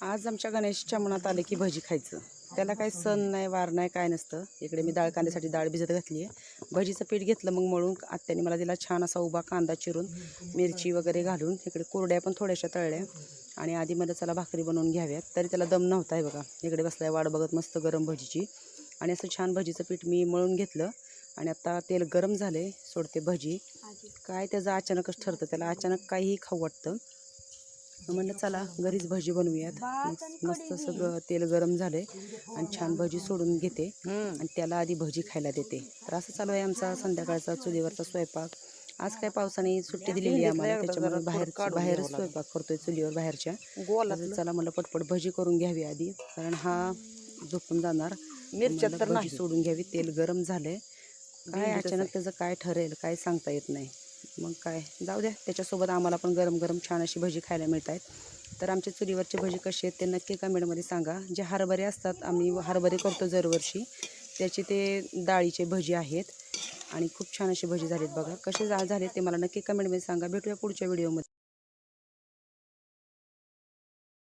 आज आमच्या गणेशच्या मनात आले की भजी खायचं. त्याला काही सण नाही वार नाही काय नसतं. इकडे मी डाळ कांद्यासाठी डाळ भिजत घातली आहे भजीचं पीठ घेतलं मग मळून आत्याने मला दिला छान असा उभा कांदा चिरून मिरची वगैरे घालून इकडे कोरड्या पण थोड्याशा तळल्या. आणि आधी मला चला भाकरी बनवून घ्याव्यात. तरी त्याला दम नव्हता आहे बघा. इकडे बसलाय वाट बघत मस्त गरम भजीची. आणि असं छान भजीचं पीठ मी मळून घेतलं. आणि आता तेल गरम झाले सोडते भजी. काय त्याचं अचानकच ठरतं त्याला अचानक काहीही खाऊ वाटतं. म्हणलं चला घरीच भजी बनवूयात. मस्त सगळं तेल गरम झाले आणि छान भजी सोडून घेते. आणि त्याला आधी भजी खायला देते. तर असं चालू आहे आमचा संध्याकाळचा चुलीवरचा स्वयंपाक. आज काय पावसाने सुट्टी दिलेली आहे आम्हाला त्याच्यामुळे बाहेर बाहेरच स्वयंपाक करतोय चुलीवर बाहेरच्या. तर चला म्हणलं पटपट भजी करून घ्यावी आधी कारण हा झोपून जाणार. मिरच्या तर नाही. सोडून घ्यावी तेल गरम झालंय. काय अचानक त्याचं काय ठरेल काय सांगता येत नाही. मग काय? जाऊ द्या. त्याच्यासोबत आम्हाला पण गरम गरम छान अशी भजी खायला मिळत आहेत तर आमच्या चुलीवरची भजी कशी आहेत ते नक्की कमेंटमध्ये सांगा. जे हरभरे असतात आम्ही हरभरे करतो दरवर्षी. त्याची ते डाळीचे भजी आहेत. आणि खूप छान अशी भजी झालीत बघा. कसे जा झाले ते मला नक्की कमेंटमध्ये सांगा. भेटूया पुढच्या व्हिडिओमध्ये.